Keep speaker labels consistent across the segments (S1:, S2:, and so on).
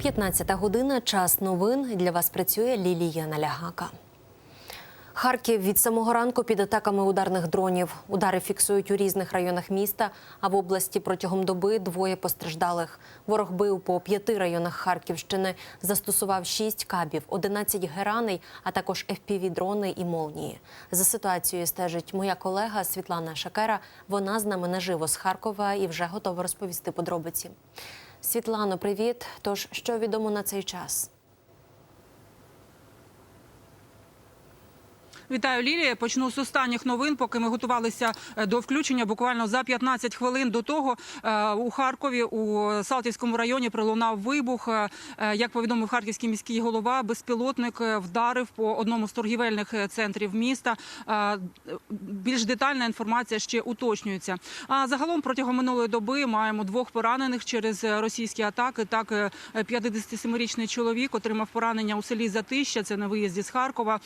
S1: 15 година. Час новин. Для вас працює Лілія Налягака. Харків від самого ранку під атаками ударних дронів. Удари фіксують у різних районах міста. А в області протягом доби двоє постраждалих. Ворог бив по п'яти районах Харківщини. Застосував шість кабів, 11 гераней, а також FPV-дрони і молнії. За ситуацією стежить моя колега Світлана Шакера. Вона з нами наживо з Харкова і вже готова розповісти подробиці. Світлано, привіт. Тож що відомо на цей час?
S2: Вітаю, Лілія. Почну з останніх новин. Поки ми готувалися е, до включення, буквально за 15 хвилин до того е, у Харкові у Салтівському районі пролунав вибух. Е, Як повідомив харківський міський голова, безпілотник вдарив по одному з торгівельних центрів міста. Більш детальна інформація ще уточнюється. А загалом протягом минулої доби маємо двох поранених через російські атаки. Так, е, 57-річний чоловік отримав поранення у селі Затища. Це на виїзді з Харкова.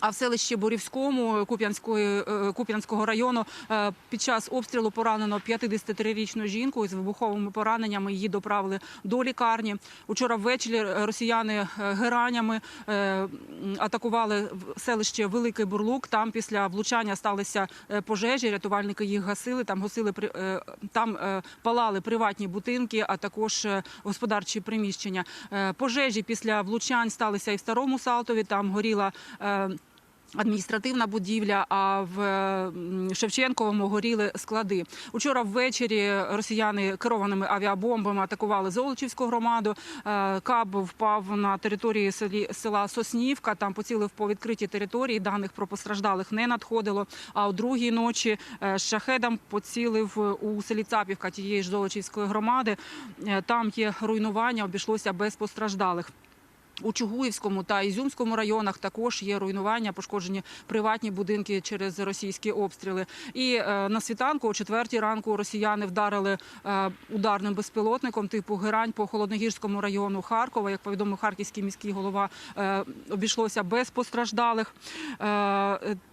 S2: А в селищі Бурівському Куп'янської е, Куп'янського району е, під час обстрілу поранено 53-річну жінку із вибуховими пораненнями. Її доправили до лікарні. Учора ввечері росіяни е, геранями е, атакували селище Великий Бурлук. Там після влучання сталися е, пожежі. Рятувальники їх гасили. Там гасили е, там е, палали приватні будинки, а також е, господарчі приміщення. Е, Пожежі після влучань сталися і в старому Салтові. Там горіла. Адміністративна будівля, а в Шевченковому горіли склади. Учора ввечері росіяни керованими авіабомбами атакували Золочівську громаду. Е, Каб впав на території села Соснівка. Там поцілив по відкритій території. Даних про постраждалих не надходило. А у другій ночі е, шахедом поцілив у селі Цапівка тієї ж Золочівської громади. Е, Там є руйнування, обійшлося без постраждалих. У Чугуївському та Ізюмському районах також є руйнування, пошкоджені приватні будинки через російські обстріли. І е, на світанку, о четвертій ранку, росіяни вдарили е, ударним безпілотником типу Герань по холодногірському району Харкова. Як повідомив харківський міський голова, е, обійшлося без постраждалих.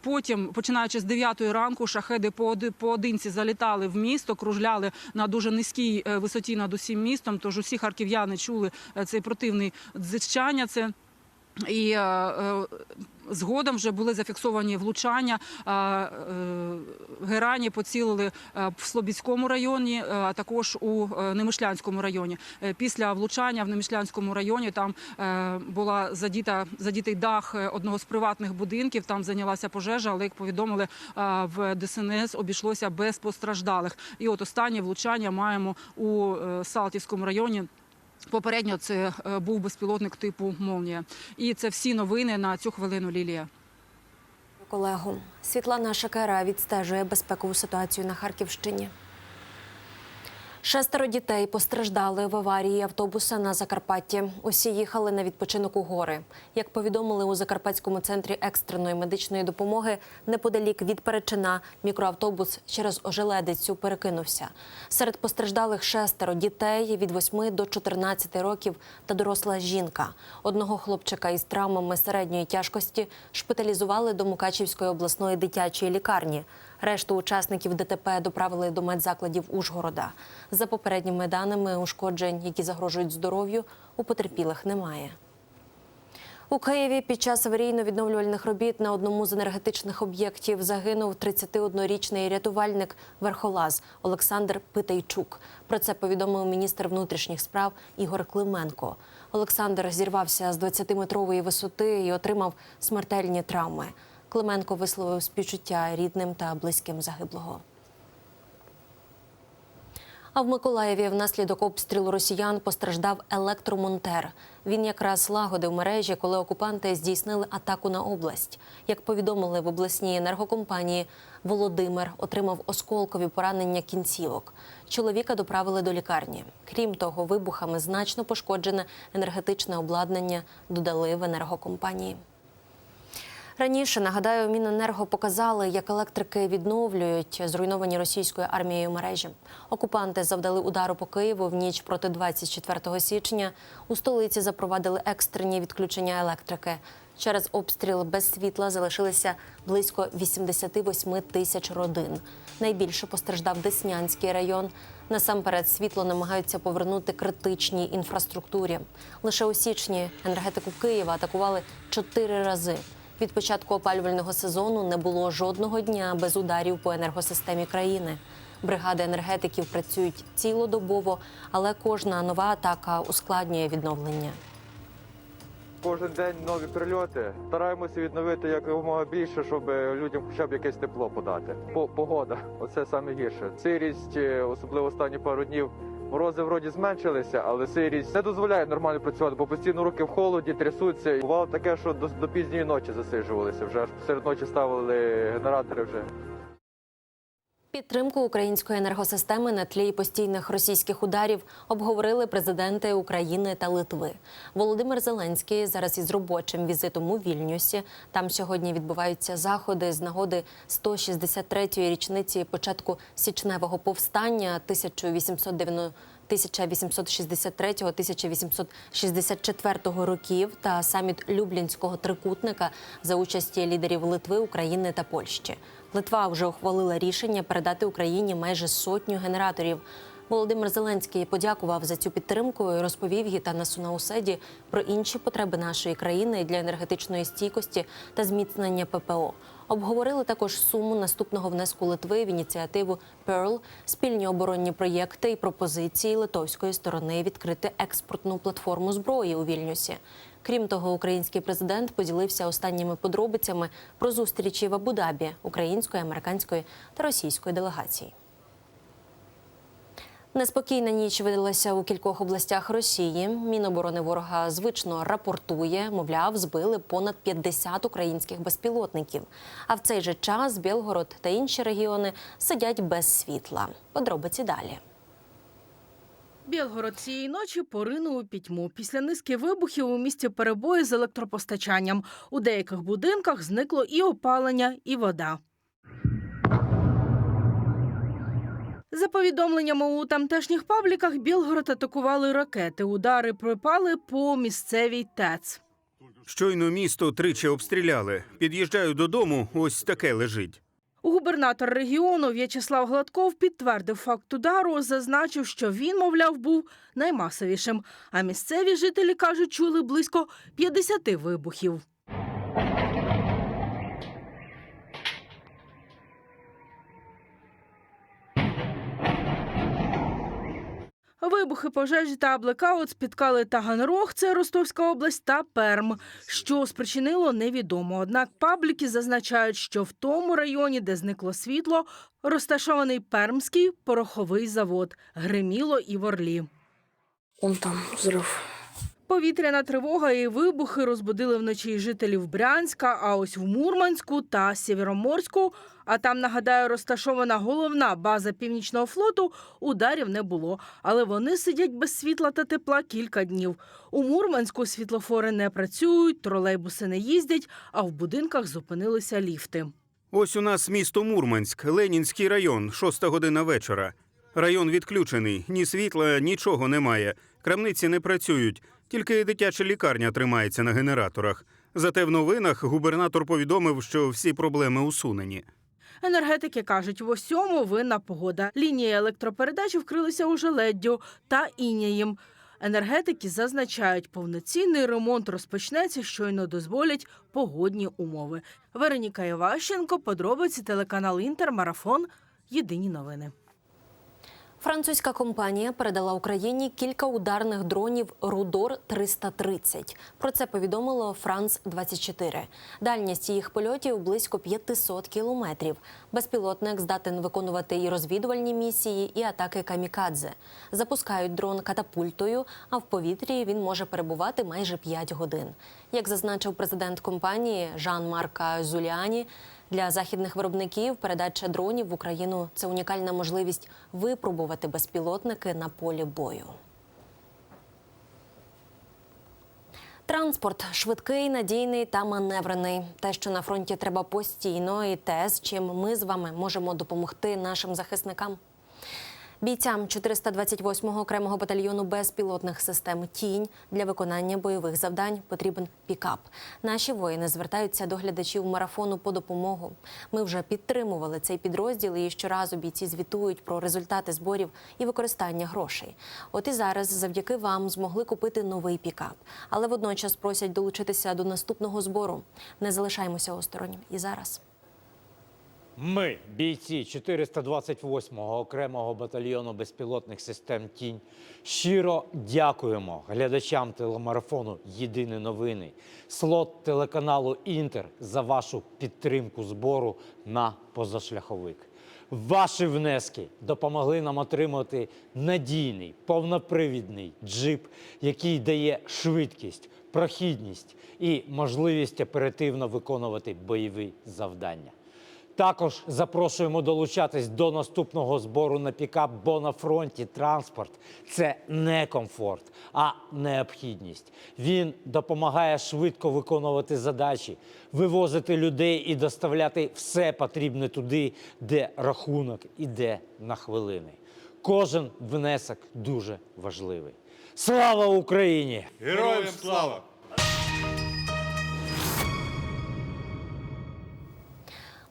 S2: Потім, починаючи з 9 ранку, шахеди пооди- поодинці залітали в місто, кружляли на дуже низькій висоті над усім містом. Тож усі харків'яни чули цей противний дзичання. Це і е, е, згодом вже були зафіксовані влучання. Е, е, Герані поцілили е, в Слобідському районі, е, а також у Немишлянському районі. Після влучання в Немишлянському районі там е, була задіта задітий дах одного з приватних будинків. Там зайнялася пожежа, але як повідомили в ДСНС, обійшлося без постраждалих. І от останнє влучання маємо у Салтівському районі. Попередньо це е, був безпілотник типу Молнія. І це всі новини на цю хвилину, Лілія.
S1: Колегу Світлана Шакера відстежує безпекову ситуацію на Харківщині. Шестеро дітей постраждали в аварії автобуса на Закарпатті. Усі їхали на відпочинок у гори. Як повідомили у Закарпатському центрі екстреної медичної допомоги, неподалік від Перечина мікроавтобус через ожеледицю перекинувся. Серед постраждалих шестеро дітей від 8 до 14 років та доросла жінка. Одного хлопчика із травмами середньої тяжкості шпиталізували до Мукачівської обласної дитячої лікарні. Решту учасників ДТП доправили до медзакладів Ужгорода. За попередніми даними, ушкоджень, які загрожують здоров'ю, у потерпілих немає. У Києві під час аварійно-відновлювальних робіт на одному з енергетичних об'єктів загинув 31-річний рятувальник верхолаз Олександр Питайчук. Про це повідомив міністр внутрішніх справ Ігор Клименко. Олександр зірвався з 20-метрової висоти і отримав смертельні травми. Клименко висловив співчуття рідним та близьким загиблого. А в Миколаєві внаслідок обстрілу росіян постраждав електромонтер. Він якраз лагодив мережі, коли окупанти здійснили атаку на область. Як повідомили в обласній енергокомпанії, Володимир отримав осколкові поранення кінцівок. Чоловіка доправили до лікарні. Крім того, вибухами значно пошкоджене енергетичне обладнання додали в енергокомпанії. Раніше нагадаю, Міненерго показали, як електрики відновлюють зруйновані російською армією мережі. Окупанти завдали удару по Києву в ніч проти 24 січня. У столиці запровадили екстрені відключення електрики. Через обстріл без світла залишилися близько 88 тисяч родин. Найбільше постраждав Деснянський район. Насамперед світло намагаються повернути критичній інфраструктурі. Лише у січні енергетику Києва атакували чотири рази. Від початку опалювального сезону не було жодного дня без ударів по енергосистемі країни. Бригади енергетиків працюють цілодобово, але кожна нова атака ускладнює відновлення.
S3: Кожен день нові прильоти. Стараємося відновити якомога більше, щоб людям хоча б якесь тепло подати. По- Погода, оце саме гірше. Сирість, е, особливо останні пару днів. Морози вроді зменшилися, але сирість не дозволяє нормально працювати, бо постійно руки в холоді, трясуться. Бувало таке, що до, до пізньої ночі засиджувалися. Вже аж серед ночі ставили генератори вже.
S1: Підтримку української енергосистеми на тлі постійних російських ударів обговорили президенти України та Литви. Володимир Зеленський зараз із робочим візитом у Вільнюсі. Там сьогодні відбуваються заходи з нагоди 163-ї річниці початку січневого повстання 1890 1863-1864 років та саміт Люблінського трикутника за участі лідерів Литви, України та Польщі. Литва вже ухвалила рішення передати Україні майже сотню генераторів. Володимир Зеленський подякував за цю підтримку і розповів Гітанасу Науседі про інші потреби нашої країни для енергетичної стійкості та зміцнення ППО. Обговорили також суму наступного внеску Литви в ініціативу Pearl, спільні оборонні проєкти і пропозиції литовської сторони відкрити експортну платформу зброї у Вільнюсі. Крім того, український президент поділився останніми подробицями про зустрічі в Абу-Дабі української, американської та російської делегацій. Неспокійна ніч видалася у кількох областях Росії. Міноборони ворога звично рапортує, мовляв, збили понад 50 українських безпілотників. А в цей же час Білгород та інші регіони сидять без світла. Подробиці далі.
S4: Білгород цієї ночі поринув у пітьму. Після низки вибухів у місті перебої з електропостачанням. У деяких будинках зникло і опалення, і вода. За повідомленнями у тамтешніх пабліках, Білгород атакували ракети. Удари припали по місцевій ТЕЦ.
S5: Щойно місто тричі обстріляли. Під'їжджаю додому, ось таке лежить.
S4: Губернатор регіону В'ячеслав Гладков підтвердив факт удару, зазначив, що він, мовляв, був наймасовішим. А місцеві жителі кажуть, чули близько 50 вибухів. Вибухи, пожежі та блекаут спіткали Таганрог, це Ростовська область, та Перм. Що спричинило, невідомо. Однак пабліки зазначають, що в тому районі, де зникло світло, розташований Пермський пороховий завод. Гриміло і в Орлі.
S6: Он там взрыв.
S4: Повітряна тривога і вибухи розбудили вночі жителів Брянська, а ось в Мурманську та Сєвєроморську, а там, нагадаю, розташована головна база Північного флоту, ударів не було. Але вони сидять без світла та тепла кілька днів. У Мурманську світлофори не працюють, тролейбуси не їздять, а в будинках зупинилися ліфти.
S5: Ось у нас місто Мурманськ, Ленінський район, шоста година вечора. Район відключений, ні світла, нічого немає. Крамниці не працюють, тільки дитяча лікарня тримається на генераторах. Зате в новинах губернатор повідомив, що всі проблеми усунені.
S4: Енергетики кажуть, в усьому винна погода. Лінії електропередач вкрилися уже леддю та інієм. Енергетики зазначають, повноцінний ремонт розпочнеться, щойно дозволять погодні умови. Вероніка Іващенко, подробиці телеканал Інтер, марафон. Єдині новини.
S1: Французька компанія передала Україні кілька ударних дронів Рудор 330 Про це повідомило Франс 24 Дальність їх польотів близько 500 кілометрів. Безпілотник здатен виконувати і розвідувальні місії, і атаки камікадзе. Запускають дрон катапультою, а в повітрі він може перебувати майже 5 годин. Як зазначив президент компанії Жан-Марка Зуліані, для західних виробників передача дронів в Україну це унікальна можливість випробувати безпілотники на полі бою. Транспорт швидкий, надійний та маневрений. Те, що на фронті треба постійно, і те, з чим ми з вами можемо допомогти нашим захисникам. Бійцям 428-го окремого батальйону безпілотних систем Тінь для виконання бойових завдань потрібен пікап. Наші воїни звертаються до глядачів марафону по допомогу. Ми вже підтримували цей підрозділ, і щоразу бійці звітують про результати зборів і використання грошей. От і зараз, завдяки вам, змогли купити новий пікап, але водночас просять долучитися до наступного збору. Не залишаємося осторонь. І зараз.
S7: Ми, бійці 428-го окремого батальйону безпілотних систем Тінь, щиро дякуємо глядачам телемарафону Єдині новини, слот телеканалу Інтер за вашу підтримку збору на позашляховик. Ваші внески допомогли нам отримати надійний повнопривідний джип, який дає швидкість, прохідність і можливість оперативно виконувати бойові завдання. Також запрошуємо долучатись до наступного збору на пікап, бо на фронті транспорт це не комфорт, а необхідність. Він допомагає швидко виконувати задачі, вивозити людей і доставляти все потрібне туди, де рахунок іде на хвилини. Кожен внесок дуже важливий. Слава Україні!
S8: Героям слава!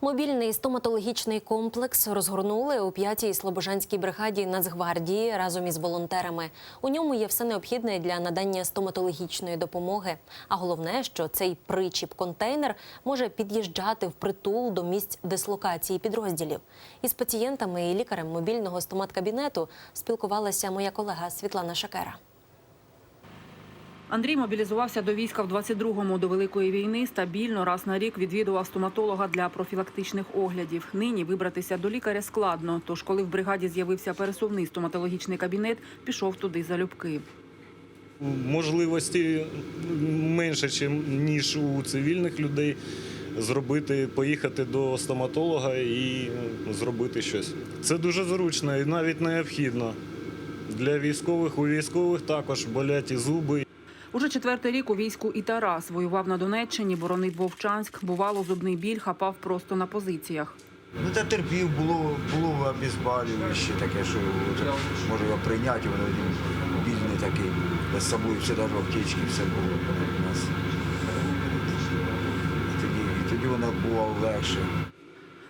S1: Мобільний стоматологічний комплекс розгорнули у 5-й Слобожанській бригаді Нацгвардії разом із волонтерами. У ньому є все необхідне для надання стоматологічної допомоги. А головне, що цей причіп-контейнер може під'їжджати впритул до місць дислокації підрозділів. Із пацієнтами і лікарем мобільного стоматкабінету спілкувалася моя колега Світлана Шакера.
S2: Андрій мобілізувався до війська в 22-му до великої війни. Стабільно раз на рік відвідував стоматолога для профілактичних оглядів. Нині вибратися до лікаря складно. Тож, коли в бригаді з'явився пересувний стоматологічний кабінет, пішов туди залюбки.
S8: Можливості менше, ніж у цивільних людей. Зробити, поїхати до стоматолога і зробити щось. Це дуже зручно і навіть необхідно. Для військових у військових також болять і зуби,
S2: Уже четвертий рік у війську і Тарас воював на Донеччині, боронив Вовчанськ. Бувало, зубний біль хапав просто на позиціях.
S9: Ну та терпів, було, було обезболююче таке, що може його прийняти, воно він більний такий, з собою все навіть аптечки, все було у нас. І тоді, і тоді воно було легше.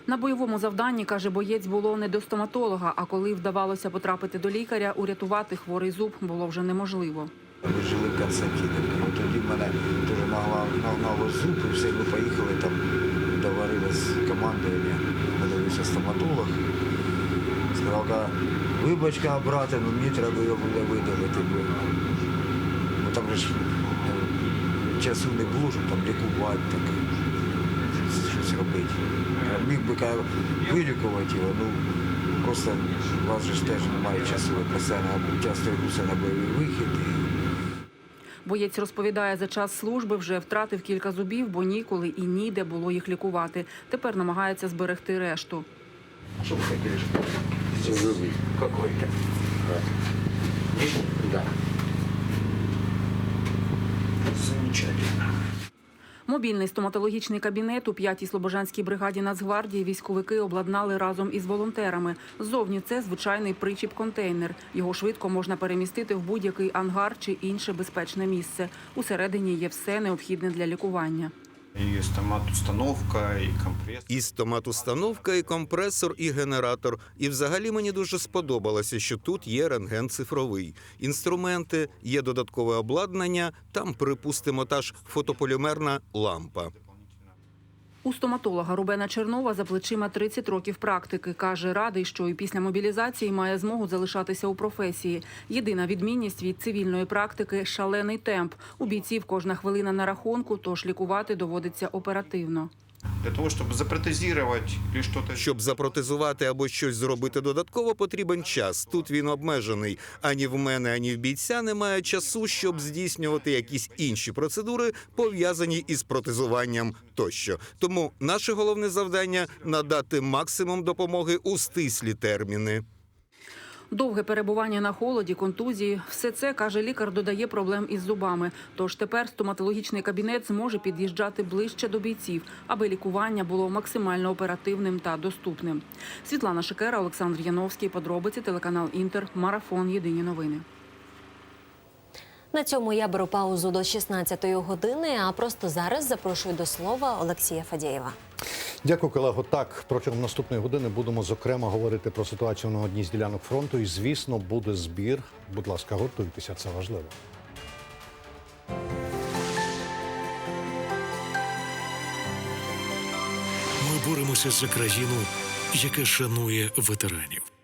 S2: На бойовому завданні, каже боєць, було не до стоматолога, а коли вдавалося потрапити до лікаря, урятувати хворий зуб було вже неможливо.
S9: Ми жили в Константиновці. От тоді мене теж нагнало, зуб, і все, ми поїхали там, доварили з командування, подивився стоматолог. Сказав, вибачка, брате, ну мені треба його буде видалити. Бо, там ж е, часу не було, щоб там лікувати, так, щось робити. Я міг би каже, вилікувати його, ну просто у вас ж теж немає часу, постійно часто на бойовий вихід. І,
S2: Боєць розповідає, за час служби вже втратив кілька зубів, бо ніколи і ніде було їх лікувати. Тепер намагається зберегти решту.
S9: Что вы хотели, чтобы зубы какой-то? Да. Замечательно.
S2: Мобільний стоматологічний кабінет у 5-й Слобожанській бригаді Нацгвардії військовики обладнали разом із волонтерами. Ззовні це звичайний причіп-контейнер. Його швидко можна перемістити в будь-який ангар чи інше безпечне місце. Усередині є все необхідне для лікування.
S10: І стомат-установка, і компресор.
S5: І стомат-установка, і компресор, і генератор. І взагалі мені дуже сподобалося, що тут є рентген цифровий. Інструменти, є додаткове обладнання, там, припустимо, та ж фотополімерна лампа.
S2: У стоматолога Рубена Чернова за плечима 30 років практики. Каже, радий, що і після мобілізації має змогу залишатися у професії. Єдина відмінність від цивільної практики шалений темп. У бійців кожна хвилина на рахунку, тож лікувати доводиться оперативно.
S10: Для того, щоб запротезувати чи щось.
S5: Щоб запротезувати або щось зробити додатково, потрібен час. Тут він обмежений. Ані в мене, ані в бійця немає часу, щоб здійснювати якісь інші процедури, пов'язані із протезуванням тощо. Тому наше головне завдання надати максимум допомоги у стислі терміни.
S2: Довге перебування на холоді, контузії – все це, каже лікар, додає проблем із зубами. Тож тепер стоматологічний кабінет зможе під'їжджати ближче до бійців, аби лікування було максимально оперативним та доступним. Світлана Шикера, Олександр Яновський. Подробиці телеканал Інтер. Марафон. Єдині новини.
S1: На цьому я беру паузу до 16-ї години. А просто зараз запрошую до слова Олексія Фадєєва.
S11: Дякую, колего. Так, протягом наступної години будемо зокрема говорити про ситуацію на одній з ділянок фронту. І, звісно, буде збір. Будь ласка, готуйтеся, це важливо.
S12: Ми боремося за країну, яка шанує ветеранів.